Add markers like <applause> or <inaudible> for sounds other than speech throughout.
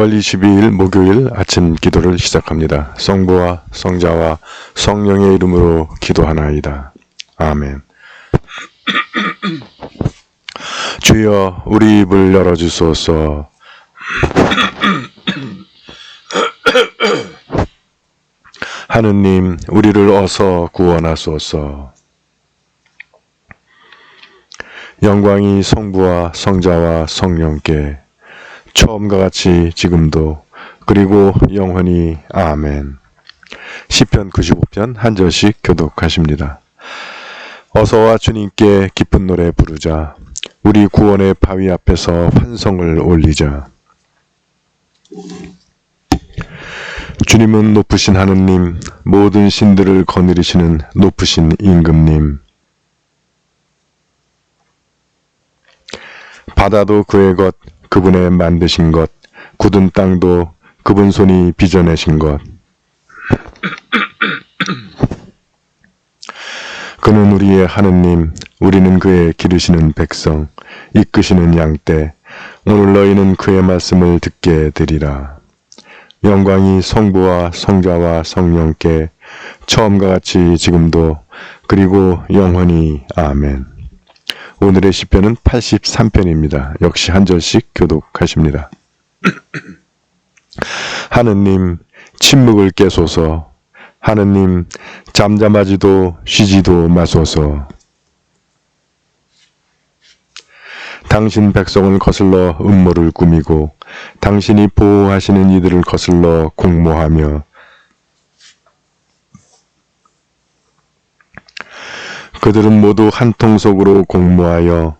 9월 22일 목요일 아침 기도를 시작합니다. 성부와 성자와 성령의 이름으로 기도하나이다. 아멘. <clears throat> 주여 우리 입을 열어주소서. <clears throat> 하느님 우리를 어서 구원하소서. 영광이 성부와 성자와 성령께 처음과 같이 지금도 그리고 영원히 아멘. 시편 95편 한 절씩 교독하십니다. 어서와 주님께 기쁜 노래 부르자. 우리 구원의 바위 앞에서 환성을 올리자. 주님은 높으신 하느님, 모든 신들을 거느리시는 높으신 임금님. 바다도 그의 것, 그분의 만드신 것, 굳은 땅도 그분 손이 빚어내신 것. 그는 우리의 하느님, 우리는 그의 기르시는 백성, 이끄시는 양떼. 오늘 너희는 그의 말씀을 듣게 되리라. 영광이 성부와 성자와 성령께 처음과 같이 지금도 그리고 영원히 아멘. 오늘의 시편은 83편입니다. 역시 한 절씩 교독하십니다. <clears throat> 하느님 침묵을 깨소서 하느님 잠잠하지도 쉬지도 마소서 당신 백성을 거슬러 음모를 꾸미고 당신이 보호하시는 이들을 거슬러 공모하며 그들은 모두 한 통속으로 공모하여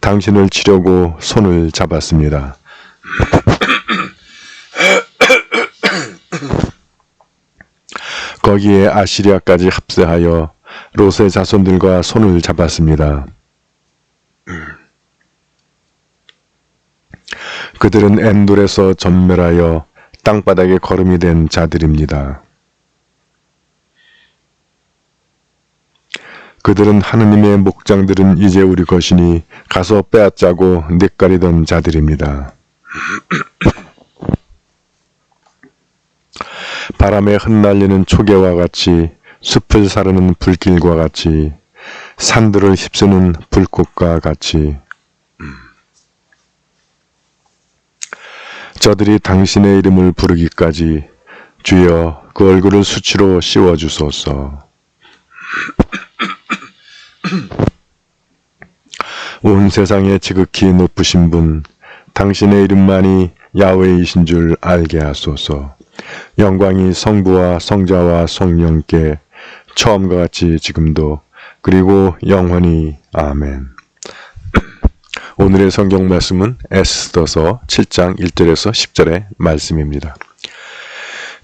당신을 치려고 손을 잡았습니다. <coughs> 거기에 아시리아까지 합세하여 롯의 자손들과 손을 잡았습니다. 그들은 엔돌에서 전멸하여 땅바닥에 거름이 된 자들입니다. 그들은 하느님의 목장들은 이제 우리 것이니 가서 빼앗자고 낯가리던 자들입니다. <coughs> 바람에 흩날리는 초계와 같이 숲을 사르는 불길과 같이 산들을 휩쓰는 불꽃과 같이 저들이 당신의 이름을 부르기까지 주여 그 얼굴을 수치로 씌워주소서. <clears throat> 온 세상에 지극히 높으신 분, 당신의 이름만이 야훼이신 줄 알게 하소서. 영광이 성부와 성자와 성령께 처음과 같이 지금도 그리고 영원히 아멘. <clears throat> 오늘의 성경 말씀은 에스더서 7장 1절에서 10절의 말씀입니다.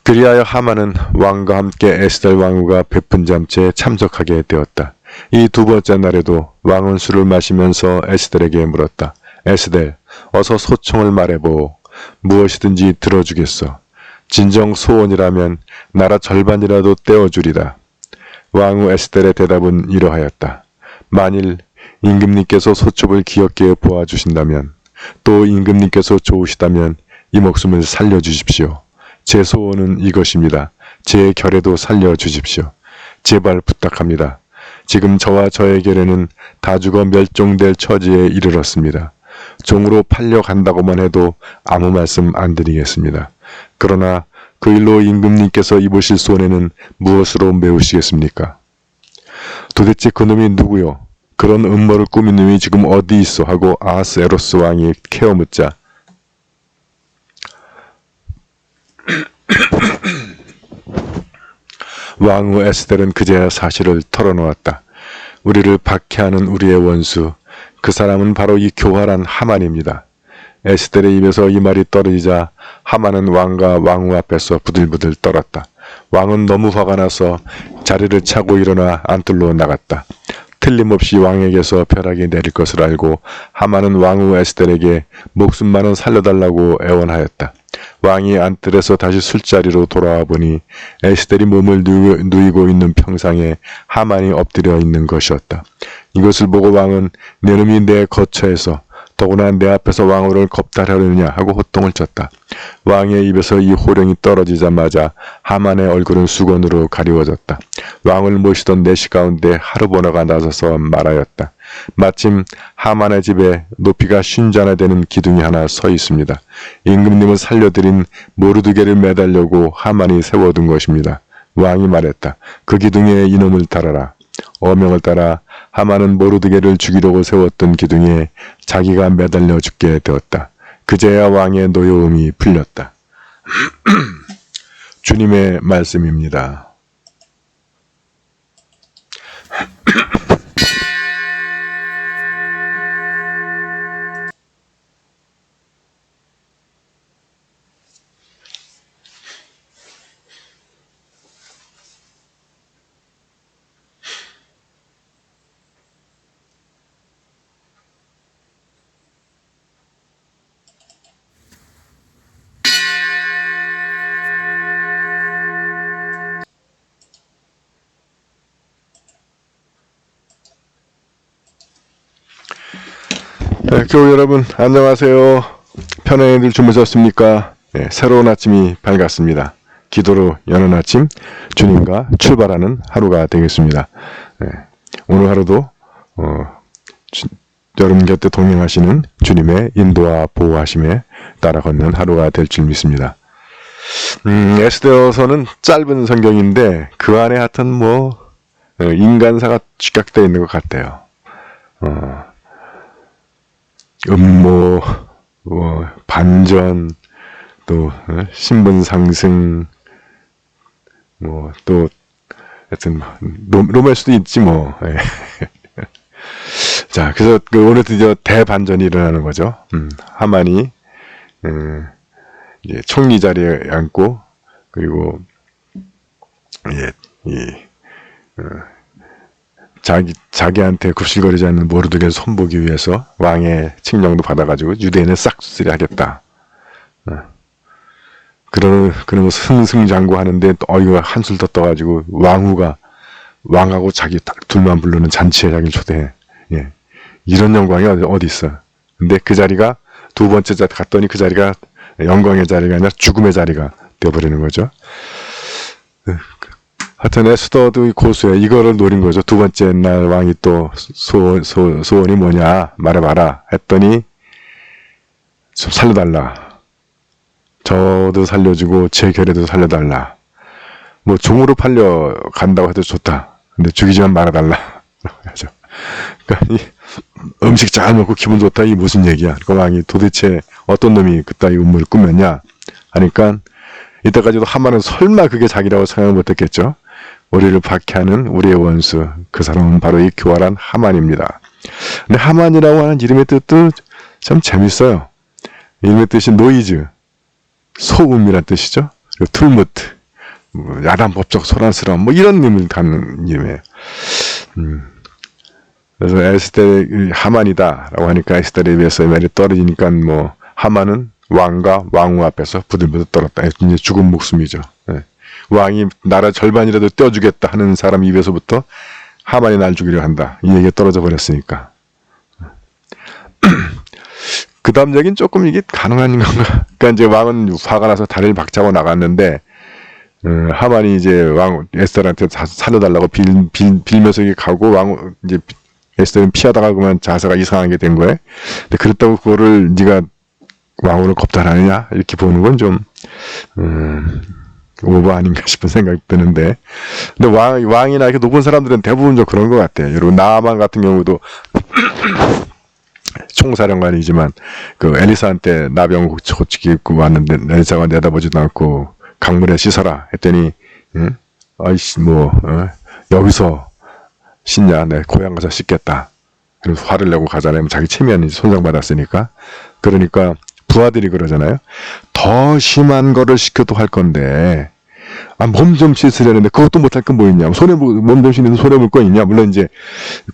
그리하여 하만은 왕과 함께 에스더 왕후가 베푼 잠체에 참석하게 되었다. 이 두 번째 날에도 왕은 술을 마시면서 에스델에게 물었다. 에스델, 어서 소총을 말해보. 무엇이든지 들어주겠어. 진정 소원이라면 나라 절반이라도 떼어주리다. 왕후 에스델의 대답은 이러하였다. 만일 임금님께서 소첩을 기억해 보아주신다면 또 임금님께서 좋으시다면 이 목숨을 살려주십시오. 제 소원은 이것입니다. 제 결에도 살려주십시오. 제발 부탁합니다. 지금 저와 결에는 다 죽어 멸종될 처지에 이르렀습니다. 종으로 팔려간다고만 해도 아무 말씀 안 드리겠습니다. 그러나 그 일로 임금님께서 입으실 손해는 무엇으로 메우시겠습니까? 도대체 그놈이 누구요? 그런 음모를 꾸민 놈이 지금 어디 있어? 하고 아하스 에로스 왕이 케어 묻자 왕후 에스델은 그제야 사실을 털어놓았다. 우리를 박해하는 우리의 원수, 그 사람은 바로 이 교활한 하만입니다. 에스델의 입에서 이 말이 떨어지자 하만은 왕과 왕후 앞에서 부들부들 떨었다. 왕은 너무 화가 나서 자리를 차고 일어나 안뜰로 나갔다. 틀림없이 왕에게서 벼락이 내릴 것을 알고 하만은 왕후 에스델에게 목숨만은 살려달라고 애원하였다. 왕이 안뜰에서 다시 술자리로 돌아와 보니 에스델이 몸을 누이고 있는 평상에 하만이 엎드려 있는 것이었다. 이것을 보고 왕은 내 놈이 내 거처에서 더구나 내 앞에서 왕후를 겁탈하려느냐 하고 호통을 쳤다. 왕의 입에서 이 호령이 떨어지자마자 하만의 얼굴은 수건으로 가리워졌다. 왕을 모시던 내시 가운데 하루보너가 나서서 말하였다. 마침 하만의 집에 높이가 쉰자나 되는 기둥이 하나 서 있습니다. 임금님을 살려드린 모르드게를 매달려고 하만이 세워둔 것입니다. 왕이 말했다. 그 기둥에 이놈을 달아라. 어명을 따라 하만은 모르드게를 죽이려고 세웠던 기둥에 자기가 매달려 죽게 되었다. 그제야 왕의 노여움이 풀렸다. <clears throat> 주님의 말씀입니다. 네, 교우 여러분 안녕하세요. 편안히들 주무셨습니까? 네, 새로운 아침이 밝았습니다. 기도로 여는 아침 주님과 출발하는 하루가 되겠습니다. 네, 오늘 하루도 어, 주- 여러분 곁에 동행하시는 주님의 인도와 보호하심에 따라 걷는 하루가 될 줄 믿습니다. 음, 에스더서는 짧은 성경인데 그 안에 하여튼 뭐 어, 인간사가 집약되어 있는 것 같아요. 어, 음모, 뭐 반전, 또 어, 신분 상승, 뭐 또 하여튼 로, 로멜 수도 있지 뭐. 예. <laughs> 자, 그래서 그 오늘 드디어 대반전이 일어나는 거죠. 음, 하만이 음, 이제 총리 자리에 앉고 그리고 예, 이 어, 자기 자기한테 굽실거리지 않는 모르드게를 손보기 위해서 왕의 칙령도 받아가지고 유대인을 싹 수리 하겠다. 어. 그런 그런 승승장구 하는데 어이가 한술 더 떠가지고 왕후가 왕하고 자기 딱 둘만 부르는 잔치에 자기를 초대해. 예. 이런 영광이 어디, 어디 있어? 근데 그 자리가 두 번째 자 갔더니 그 자리가 영광의 자리가 아니라 죽음의 자리가 되어버리는 거죠. 하여튼 에스더도 고수야. 이거를 노린 거죠. 두 번째 날 왕이 또 소원, 소, 소원이 뭐냐 말해봐라 했더니 좀 살려달라. 저도 살려주고 제 결에도 살려달라. 뭐 종으로 팔려 간다고 해도 좋다. 근데 죽이지만 말아달라. <laughs> 하죠. 그러니까 이 음식 잘 먹고 기분 좋다 이 무슨 얘기야. 그 왕이 도대체 어떤 놈이 그따위 음모를 꾸몄냐 하니까 이때까지도 하만은 설마 그게 자기라고 생각 못했겠죠. 우리를 박해하는 우리의 원수 그 사람은 바로 이 교활한 하만입니다. 근데 하만이라고 하는 이름의 뜻도 참 재밌어요. 이름의 뜻이 노이즈 소음이란 뜻이죠. 그리고 툴무트 뭐 야단 법적 소란스러움 뭐 이런 의미를 갖는 이름이에요. 음. 그래서 에스텔 하만이다라고 하니까 에스텔에 비해서 말이 떨어지니까 뭐 하만은 왕과 왕후 앞에서 부들부들 떨었다. 이제 죽은 목숨이죠. 왕이 나라 절반이라도 떼어주겠다 하는 사람 입에서부터 하만이 날 죽이려 한다. 이 얘기가 떨어져 버렸으니까. <clears throat> 그 다음 얘기는 조금 이게 가능한 건가? 그러니까 이제 왕은 화가 나서 다리를 박차고 나갔는데 음, 하만이 이제 왕 에스더한테 살려달라고 빌, 빌, 빌면서 이게 가고 왕 이제 에스더는 피하다가 그만 자세가 이상하게 된 거예요. 근데 그렇다고 그거를 네가 왕으로 겁탈하느냐 이렇게 보는 건 좀 음, 오버 아닌가 <laughs> 싶은 생각이 드는데 근데 왕, 왕이나 이렇게 높은 사람들은 대부분 좀 그런 것 같아요. 여러분 나만 같은 경우도 <clears throat> 총사령관이지만 그 엘리사한테 나병 고치기 입고 왔는데 엘리사가 내다보지도 않고 강물에 씻어라 했더니 응? 아이씨 뭐 어? 여기서 씻냐 내 고향 가서 씻겠다 그래서 화를 내고 가잖아요 자기 체면이 손상받았으니까 그러니까 부하들이 그러잖아요 더 심한 거를 시켜도 할 건데 아, 몸 좀 씻으려는데 그것도 못할 건 뭐 있냐 손에 몸좀 씻는 손에 물거 있냐 물론 이제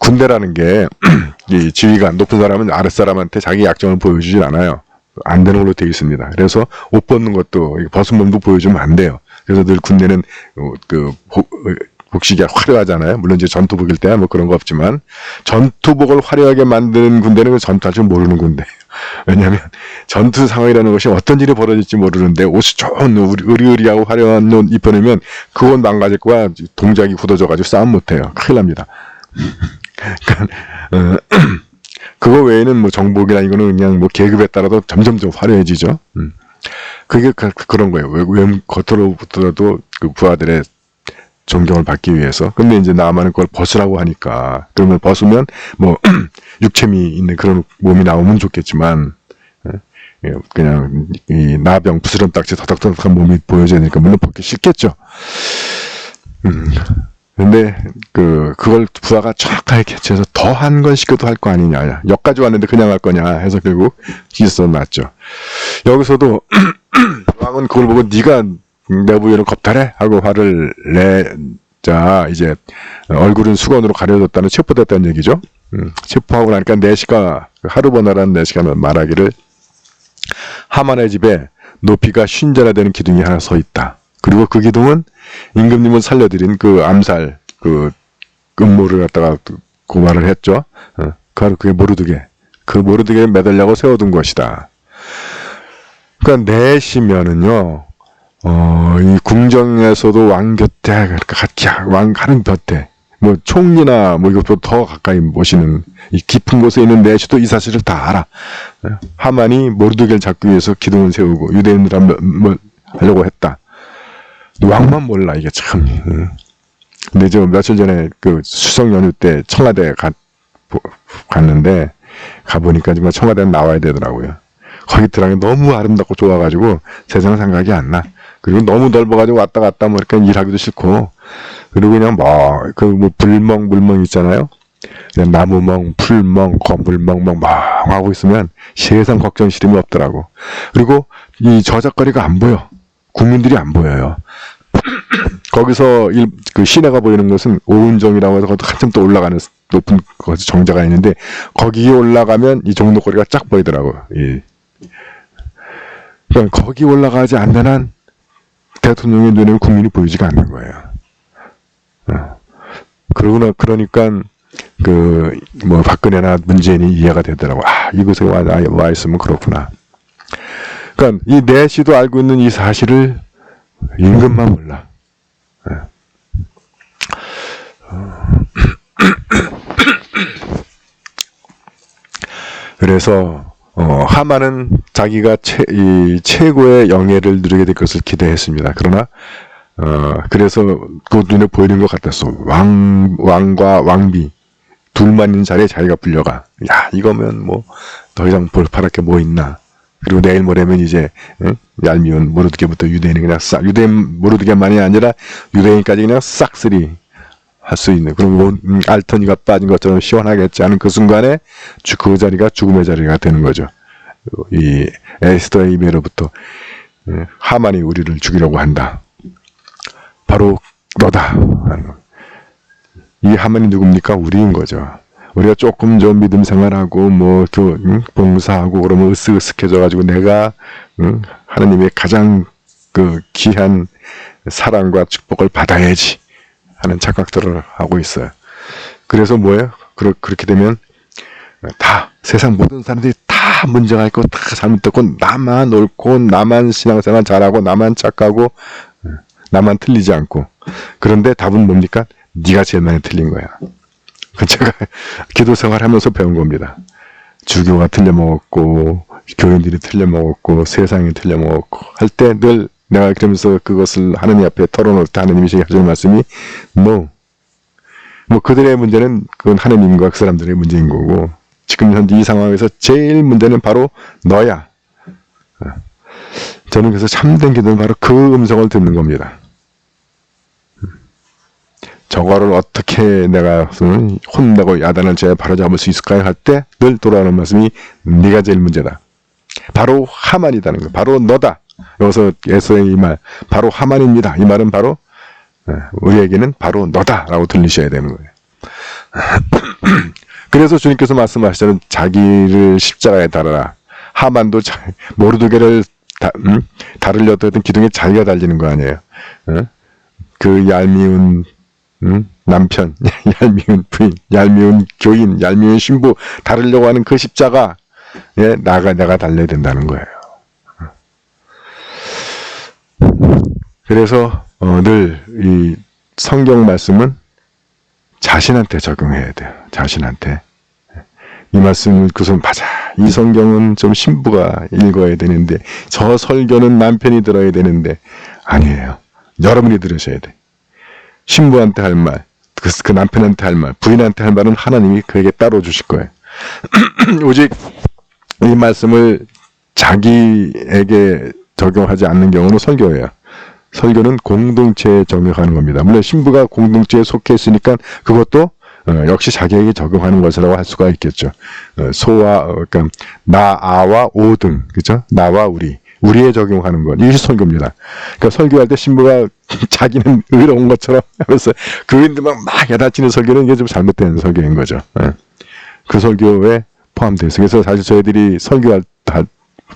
군대라는 게 <clears throat> 이 지위가 높은 사람은 아랫 사람한테 자기 약점을 보여주질 않아요. 안 되는 걸로 되어 있습니다. 그래서 옷 벗는 것도 이 벗은 몸도 보여주면 안 돼요. 그래서 늘 군대는 어, 그 복, 어, 복식이 화려하잖아요. 물론 이제 전투복일 때야 뭐 그런 거 없지만 전투복을 화려하게 만드는 군대는 그 전투할 줄 모르는 군대. 왜냐하면 전투 상황이라는 것이 어떤 일이 벌어질지 모르는데 옷이 좋은 의리- 의리의리하고 화려한 옷 입혀놓으면 그 옷 망가질 거야 동작이 굳어져가지고 싸움 못해요. 큰일 납니다. <laughs> 그러니까 어, <clears throat> 그거 외에는 뭐 정복이나 이거는 그냥 뭐 계급에 따라도 점점 좀 화려해지죠. 음. 그게 그, 런 거예요. 외, 외, 겉으로부터도 그 부하들의 존경을 받기 위해서. 근데 이제 남한은 그걸 벗으라고 하니까 그러면 벗으면 뭐 <clears throat> 육체미 있는 그런 몸이 나오면 좋겠지만 예, 예, 그냥 이 나병 부스럼 딱지 더덕더덕한 몸이 보여져야 되니까 물론 벗기 싫겠죠. 음. 근데 그 그걸 부하가 정확하게 캐치해서 더한 건 시켜도 할 거 아니냐. 역까지 왔는데 그냥 할 거냐 해서 결국 기서 났죠. 여기서도 <clears throat> 왕은 그걸 보고 네가 내 부여를 겁탈해 하고 화를 내자 이제 얼굴은 수건으로 가려졌다는 체포됐다는 얘기죠. 음, 체포하고 나니까 내시가 하루버나라는 내시가 말하기를 하만의 집에 높이가 쉰자나 되는 기둥이 하나 서 있다. 그리고 그 기둥은 임금님을 살려드린 그 암살 그 음모를 갖다가 고발을 했죠. 어, 그 그게 모르드게 그 모르드게 매달려고 세워둔 것이다. 그러니까 내시면은요, 어, 이 궁정에서도 왕 곁에, 그러니까 같이 왕 하는 곁에, 뭐 총리나 뭐 이것도 더 가까이 모시는 이 깊은 곳에 있는 내시도 이 사실을 다 알아. 하만이 모르드게를 잡기 위해서 기둥을 세우고 유대인들 한 뭐, 하려고 했다. 왕만 몰라 이게 참. 응. 근데 저 며칠 전에 그 수석 연휴 때 청와대 가, 보- 갔는데 가보니까 정말 청와대는 나와야 되더라고요. 거기 들어가기 너무 아름답고 좋아가지고 세상 생각이 안 나. 그리고 너무 넓어가지고 왔다 갔다 뭐 이렇게 일하기도 싫고 그리고 그냥 뭐그뭐 불멍 물멍 있잖아요. 그냥 나무멍, 풀멍, 거물멍 멍 하고 있으면 세상 걱정 시름이 없더라고. 그리고 이 저작거리가 안 보여. 국민들이 안 보여요. <clears throat> 거기서 일, 그 시내가 보이는 것은 오은정이라고 해서 한참 또 올라가는 높은 정자가 있는데 거기에 올라가면 이 종로거리가 쫙 보이더라고. 이. 그러니까 거기 올라가지 않는 한 대통령의 눈에는 국민이 보이지가 않는 거예요. 어. 그러나 그러니까 그 뭐 박근혜나 문재인이 이해가 되더라고. 아 이곳에 와, 와 있으면 그렇구나. 그러니까 이 내시도 알고 있는 이 사실을 임금만 몰라. 예. 그래서 어, 하만은 자기가 최, 이 최고의 영예를 누리게 될 것을 기대했습니다. 그러나 어, 그래서 그 눈에 보이는 것 같았어. 왕 왕과 왕비 둘만 있는 자리에 자기가 불려가. 야 이거면 뭐 더 이상 볼파랄 게뭐 있나. 그리고 내일 모레면 이제 응? 얄미운 모르드게부터 유대인이 그냥 싹 유대인 모르드게만이 아니라 유대인까지 그냥 싹쓸이 할 수 있는 그런 뭐, 음, 알터니가 빠진 것처럼 시원하겠지 하는 그 순간에 주- 그 자리가 죽음의 자리가 되는 거죠. 이 에스더의 입에로부터 예, 하만이 우리를 죽이려고 한다. 바로 너다. 이 하만이 누굽니까? 우리인 거죠. 우리가 조금 좀 믿음 생활하고 뭐 교, 응? 봉사하고 그러면 으쓱으쓱해져 가지고 내가 응? 하나님의 가장 그 귀한 사랑과 축복을 받아야지 하는 착각들을 하고 있어요. 그래서 뭐예요? 그러, 그렇게 되면 다 세상 모든 사람들이 다 문제가 있고 다 잘못됐고 나만 옳고 나만 신앙생활 잘하고 나만 착하고 나만 틀리지 않고 그런데 답은 뭡니까? 네가 제일 많이 틀린 거야. 그 제가 <laughs> 기도 생활하면서 배운 겁니다. 주교가 틀려먹었고 교인들이 틀려먹었고 세상이 틀려먹었고 할 때 늘 내가 그러면서 그것을 하나님 앞에 털어놓을 때 하나님이 하시는 말씀이 no. 뭐 그들의 문제는 그건 하나님과 그 사람들의 문제인 거고 지금 현재 이 상황에서 제일 문제는 바로 너야. 어. 저는 그래서 참된 기도는 바로 그 음성을 듣는 겁니다. 저거를 어떻게 내가 음, 혼내고 야단을 제 바로잡을 수 있을까요? 할 때 늘 돌아오는 말씀이 네가 제일 문제다. 바로 하만이다는 거. 바로 너다. 여기서 예수의 이 말, 바로 하만입니다. 이 말은 바로 예, 우리에게는 바로 너다라고 들리셔야 되는 거예요. <clears throat> 그래서 주님께서 말씀하시자는 자기를 십자가에 달아라. 하만도 자, 모르드게를 다, 음? 다르려던 기둥에 자기가 달리는 거 아니에요. 어? 그 얄미운 음? 남편, <laughs> 얄미운 부인, 얄미운 교인, 얄미운 신부 다르려고 하는 그 십자가 예, 나가 내가 달려야 된다는 거예요. 그래서 어, 늘이 성경 말씀은 자신한테 적용해야 돼요. 자신한테. 이 말씀을 그선 맞아. 이 성경은 좀 신부가 읽어야 되는데 저 설교는 남편이 들어야 되는데 아니에요. 여러분이 들으셔야 돼. 신부한테 할 말, 그, 그 남편한테 할 말, 부인한테 할 말은 하나님이 그에게 따로 주실 거예요. <clears throat> 오직 이 말씀을 자기에게 적용하지 않는 경우는 설교예요. 설교는 공동체에 적용하는 겁니다. 물론 신부가 공동체에 속해 있으니까 그것도 어, 역시 자기에게 적용하는 것이라고 할 수가 있겠죠. 어, 소와 어, 그러니까 나 아와 오 등 그죠? 나와 우리 우리에 적용하는 것 이것이 설교입니다. 그러니까 설교할 때 신부가 <laughs> 자기는 의로운 것처럼 하면서 교인들만 막 야단치는 설교는 이게 좀 잘못된 설교인 거죠. 예. 그 설교에 있어요. 그래서 사실 저희들이 설교할 할-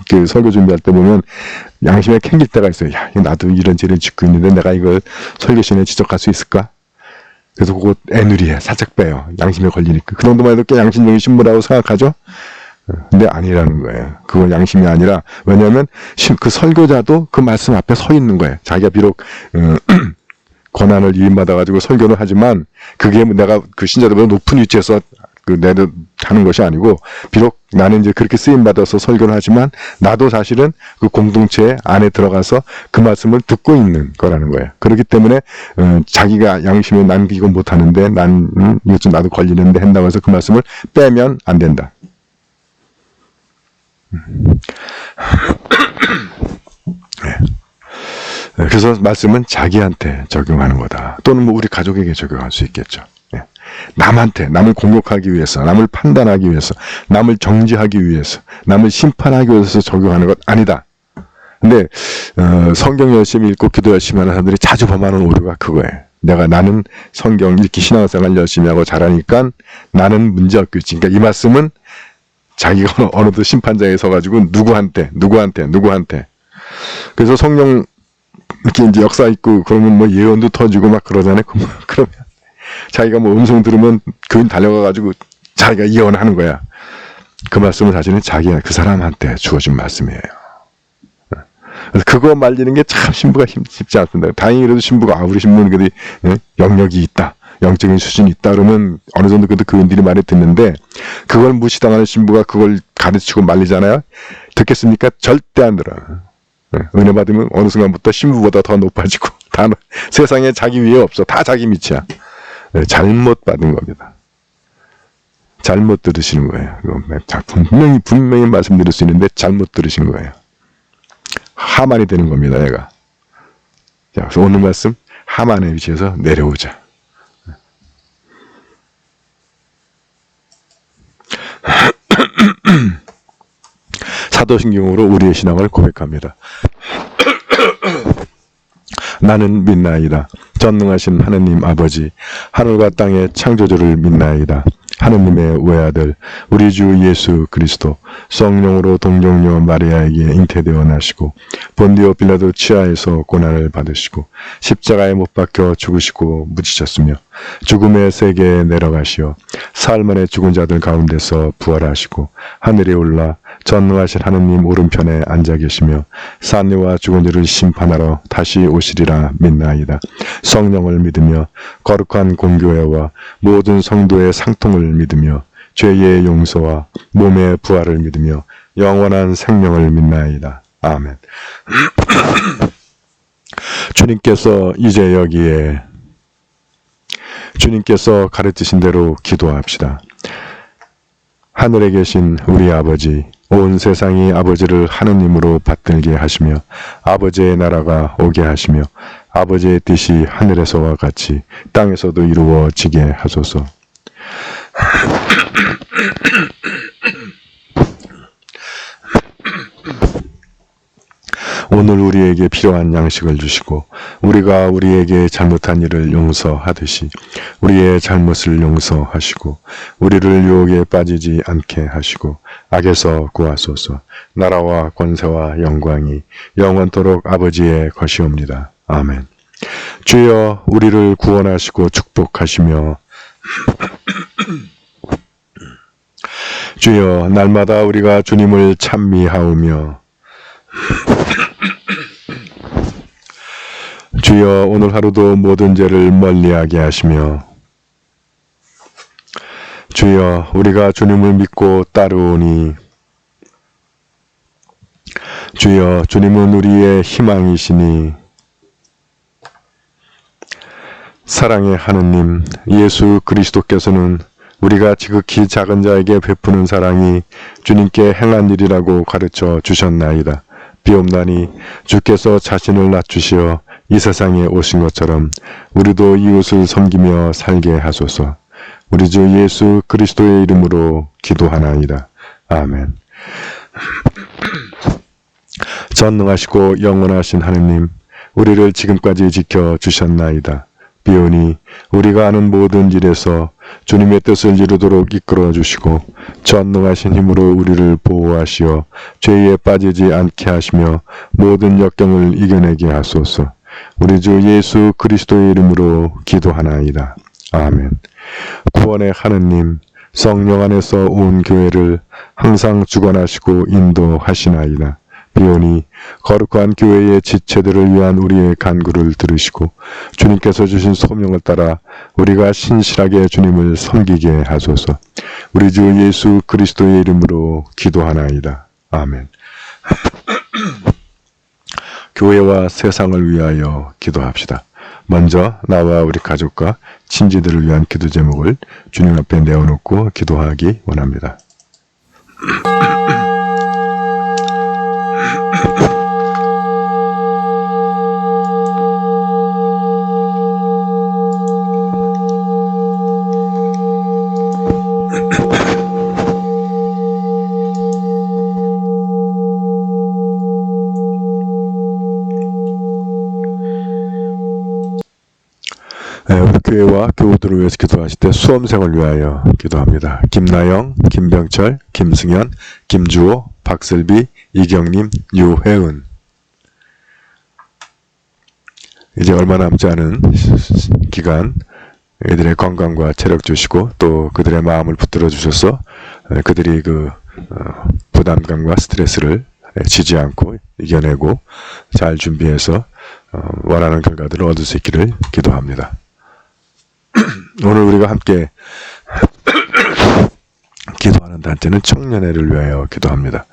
그 설교 준비할 때 보면 양심에 캥길 때가 있어요. 야, 나도 이런 죄를 짓고 있는데 내가 이걸 설교 시간에 지적할 수 있을까? 그래서 그거 애누리에 살짝 빼요. 양심에 걸리니까. 그 정도만 해도 꽤 양심적인 신부라고 생각하죠? 어, 근데 아니라는 거예요. 그건 양심이 아니라, 왜냐하면 신- 그 설교자도 그 말씀 앞에 서 있는 거예요. 자기가 비록, 어, <clears throat> 권한을 위임받아가지고 설교를 하지만, 그게 내가 그 신자들보다 높은 위치에서 그 내려 하는 것이 아니고, 비록 나는 이제 그렇게 쓰임 받아서 설교를 하지만, 나도 사실은 그 공동체 안에 들어가서 그 말씀을 듣고 있는 거라는 거예요. 그렇기 때문에, 어, 자기가 양심에 남기고 못하는데, 난, 음, 좀 나도 걸리는데 한다고 해서 그 말씀을 빼면 안 된다. 네, 그래서 말씀은 자기한테 적용하는 거다. 또는 뭐 우리 가족에게 적용할 수 있겠죠. 예. 남한테, 남을 공격하기 위해서, 남을 판단하기 위해서, 남을 정지하기 위해서, 남을 심판하기 위해서 적용하는 것 아니다. 근데 어, 성경 열심히 읽고 기도 열심히 하는 사람들이 자주 범하는 오류가 그거예요. 내가 나는 성경 읽기 신앙생활 열심히 하고 잘하니까 나는 문제 없고 있지. 그러니까 이 말씀은 자기가 어느- 어느덧 심판자에 서가지고 누구한테, 누구한테, 누구한테. 그래서 성령 이렇게 이제 역사 있고 그러면 뭐 예언도 터지고 막 그러잖아요. 그러면 자기가 뭐 음성 들으면 교인 달려가가지고 자기가 예언하는 거야. 그 말씀은 사실은 자기가 그 사람한테 주어진 말씀이에요. 그래서 그거 말리는 게 참 신부가 힘, 쉽지 않습니다. 다행히 그래도 신부가 아 우리 신부는 그래도 예? 영역이 있다. 영적인 수준이 있다 그러면 어느 정도 그래도 교인들이 많이 듣는데 그걸 무시당하는 신부가 그걸 가르치고 말리잖아요. 듣겠습니까? 절대 안 들어요. 예, 은혜 받으면 어느 순간부터 신부보다 더 높아지고 <laughs> 다 너- 세상에 자기 위에 없어 다 자기 밑이야 예, 잘못 받은 겁니다. 잘못 들으시는 거예요. 분명히 분명히 말씀드릴 수 있는데 잘못 들으신 거예요. 하만이 되는 겁니다 얘가. 자 그래서 오늘 말씀 하만의 위치에서 내려오자. <clears throat> 사도신경으로 우리의 신앙을 고백합니다. <clears throat> 나는 믿나이다. 전능하신 하느님 아버지, 하늘과 땅의 창조주를 믿나이다. 하느님의 외아들, 우리 주 예수 그리스도, 성령으로 동정녀 마리아에게 잉태되어 나시고, 본디오 빌라도 치하에서 고난을 받으시고, 십자가에 못 박혀 죽으시고 묻히셨으며, 죽음의 세계에 내려가시어, 사흘 만에 죽은 자들 가운데서 부활하시고, 하늘에 올라 전능하신 하느님 오른편에 앉아 계시며 산리와 죽은 자를 심판하러 다시 오시리라 믿나이다. 성령을 믿으며 거룩한 공교회와 모든 성도의 상통을 믿으며 죄의 용서와 몸의 부활을 믿으며 영원한 생명을 믿나이다. 아멘. <clears throat> 주님께서 이제 여기에 주님께서 가르치신 대로 기도합시다. 하늘에 계신 우리 아버지, 온 세상이 아버지를 하느님으로 받들게 하시며 아버지의 나라가 오게 하시며 아버지의 뜻이 하늘에서와 같이 땅에서도 이루어지게 하소서. 오늘 우리에게 필요한 양식을 주시고 우리가 우리에게 잘못한 일을 용서하듯이 우리의 잘못을 용서하시고 우리를 유혹에 빠지지 않게 하시고 악에서 구하소서 나라와 권세와 영광이 영원토록 아버지의 것이옵니다. 아멘. 주여 우리를 구원하시고 축복하시며 주여 날마다 우리가 주님을 찬미하오며 주여 오늘 하루도 모든 죄를 멀리하게 하시며. 주여 우리가 주님을 믿고 따르오니. 주여 주님은 우리의 희망이시니. 사랑의 하느님 예수 그리스도께서는 우리가 지극히 작은 자에게 베푸는 사랑이 주님께 행한 일이라고 가르쳐 주셨나이다. 비옵나니 주께서 자신을 낮추시어 이 세상에 오신 것처럼 우리도 이웃을 섬기며 살게 하소서. 우리 주 예수 그리스도의 이름으로 기도하나이다. 아멘. <clears throat> 전능하시고 영원하신 하느님, 우리를 지금까지 지켜 주셨나이다. 비오니 우리가 아는 모든 일에서 주님의 뜻을 이루도록 이끌어 주시고 전능하신 힘으로 우리를 보호하시어 죄에 빠지지 않게 하시며 모든 역경을 이겨내게 하소서. 우리 주 예수 그리스도의 이름으로 기도하나이다. 아멘. 구원의 하느님, 성령 안에서 온 교회를 항상 주관하시고 인도하시나이다. 비오니 거룩한 교회의 지체들을 위한 우리의 간구를 들으시고 주님께서 주신 소명을 따라 우리가 신실하게 주님을 섬기게 하소서. 우리 주 예수 그리스도의 이름으로 기도하나이다. 아멘. 교회와 세상을 위하여 기도합시다. 먼저 나와 우리 가족과 친지들을 위한 기도 제목을 주님 앞에 내어놓고 기도하기 원합니다. 기도하실 때 수험생을 위하여 기도합니다. 김나영, 김병철, 김승현, 김주호, 박슬비, 이경림, 유혜은 이제 얼마 남지 않은 기간 애들의 건강과 체력 주시고 또 그들의 마음을 붙들어 주셔서 에, 그들이 그 어, 부담감과 스트레스를 에, 지지 않고 이겨내고 잘 준비해서 어, 원하는 결과들을 얻을 수 있기를 기도합니다. 오늘 우리가 함께 <coughs> 기도하는 단체는 청년회를 위하여 기도합니다.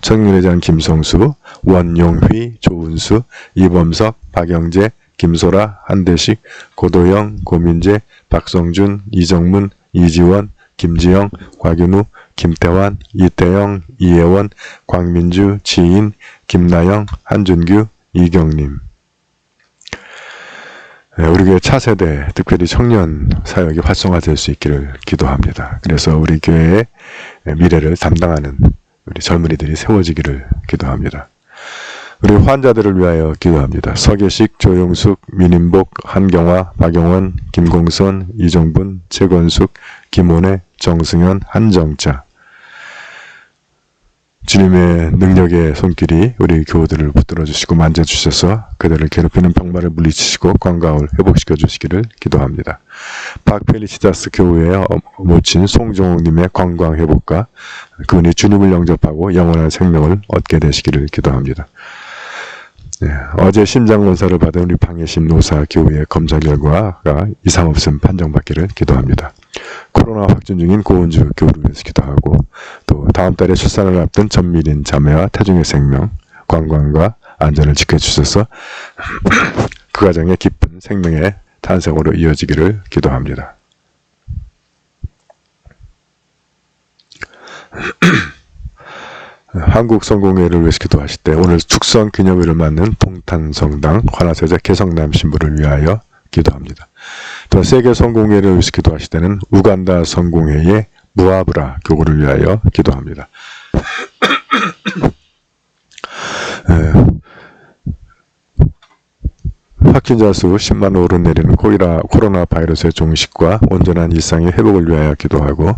청년회장 김성수, 원용휘, 조은수, 이범석, 박영재, 김소라, 한대식, 고도영, 고민재, 박성준, 이정문, 이지원, 김지영, 곽윤우, 김태환, 이태영, 이혜원, 광민주, 지인, 김나영, 한준규, 이경림. 네, 우리 교회 차세대, 특별히 청년 사역이 활성화될 수 있기를 기도합니다. 그래서 우리 교회의 미래를 담당하는 우리 젊은이들이 세워지기를 기도합니다. 우리 환자들을 위하여 기도합니다. 서계식, 조용숙, 민인복, 한경화, 박영원, 김공선, 이종분, 최건숙, 김원혜, 정승현, 한정자. 주님의 능력의 손길이 우리 교우들을 붙들어 주시고 만져 주셔서 그들을 괴롭히는 병마를 물리치시고 건강을 회복시켜 주시기를 기도합니다. 박펠리시다스 교우의 어- 모친 송종욱님의 건강 회복과 그분이 주님을 영접하고 영원한 생명을 얻게 되시기를 기도합니다. 네, 어제 심장 검사를 받은 우리 방해심 노사 교우의 검사 결과가 이상 없음 판정받기를 기도합니다. 코로나 확진 중인 고은주 교우를 위해서 기도하고 또 다음 달에 출산을 앞둔 전미린 자매와 태중의 생명, 건강과 안전을 지켜주셔서 <clears throat> 그 가정의 깊은 생명의 탄생으로 이어지기를 기도합니다. <clears throat> 한국 성공회를 위해서 기도하실 때 오늘 축성 기념일을 맞는 봉탄성당 관아세자 개성남 신부를 위하여 기도합니다. 또 세계 성공회를 위해서 기도하실 때는 우간다 성공회의 무아브라 교구를 위하여 기도합니다. <coughs> 에, 확진자 수 10만 오르내리는 코로나 바이러스의 종식과 온전한 일상의 회복을 위하여 기도하고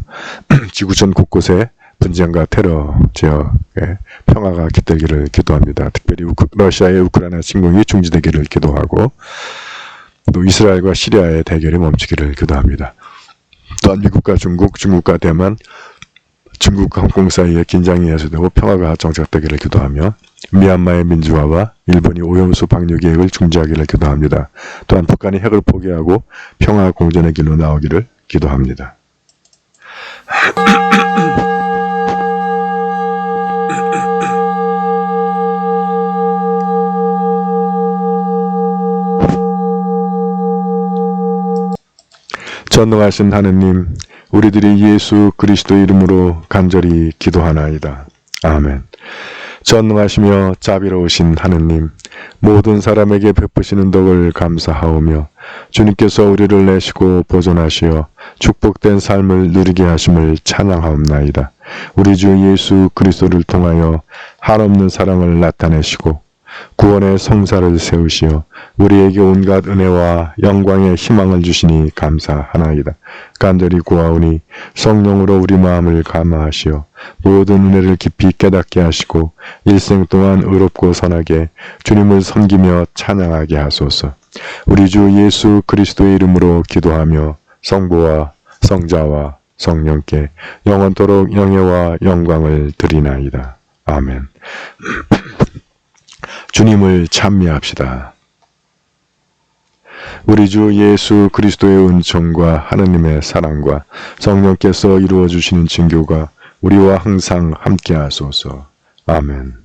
<clears throat> 지구촌 곳곳에 분쟁과 테러 지역에 평화가 깃들기를 기도합니다. 특별히 우크- 러시아의 우크라이나 침공이 중지되기를 기도하고 또 이스라엘과 시리아의 대결이 멈추기를 기도합니다. 또한 미국과 중국, 중국과 대만, 중국과 홍콩 사이에 긴장이 해소되고 평화가 정착되기를 기도하며 미얀마의 민주화와 일본이 오염수 방류 계획을 중지하기를 기도합니다. 또한 북한이 핵을 포기하고 평화 공존의 길로 나오기를 기도합니다. <clears throat> 전능하신 하느님, 우리들이 예수 그리스도 이름으로 간절히 기도하나이다. 아멘. 전능하시며 자비로우신 하느님, 모든 사람에게 베푸시는 덕을 감사하오며 주님께서 우리를 내시고 보존하시어 축복된 삶을 누리게 하심을 찬양하옵나이다. 우리 주 예수 그리스도를 통하여 한없는 사랑을 나타내시고 구원의 성사를 세우시어 우리에게 온갖 은혜와 영광의 희망을 주시니 감사하나이다. 간절히 구하오니 성령으로 우리 마음을 감화하시어 모든 은혜를 깊이 깨닫게 하시고 일생 동안 의롭고 선하게 주님을 섬기며 찬양하게 하소서. 우리 주 예수 그리스도의 이름으로 기도하며 성부와 성자와 성령께 영원토록 영예와 영광을 드리나이다. 아멘. <clears throat> 주님을 찬미합시다. 우리 주 예수 그리스도의 은총과 하느님의 사랑과 성령께서 이루어 주시는 증교가 우리와 항상 함께 하소서. 아멘.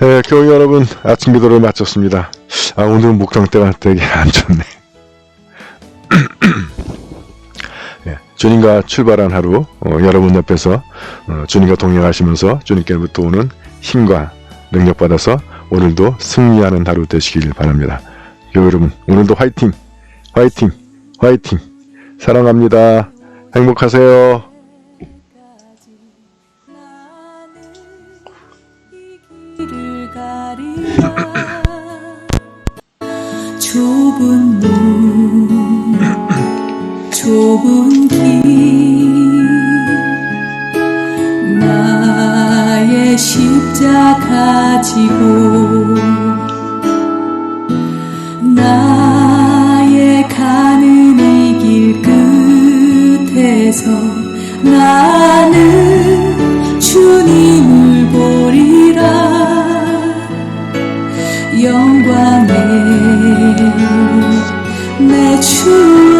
네, 교회 여러분 아침 기도를 마쳤습니다. 아, 오늘 목장 때가 되게 안 좋네. <clears throat> 예, 주님과 출발한 하루 어, 여러분 옆에서 어, 주님과 동행하시면서 주님께로부터 오는 힘과 능력 받아서 오늘도 승리하는 하루 되시길 바랍니다. 교회 여러분 오늘도 화이팅, 화이팅, 화이팅. 사랑합니다. 행복하세요. 좁은 문 좁은 길 나의 십자가 지고 나의 가는 이 길 끝에서 나는 주님을 보리라. 영 광의 내 주님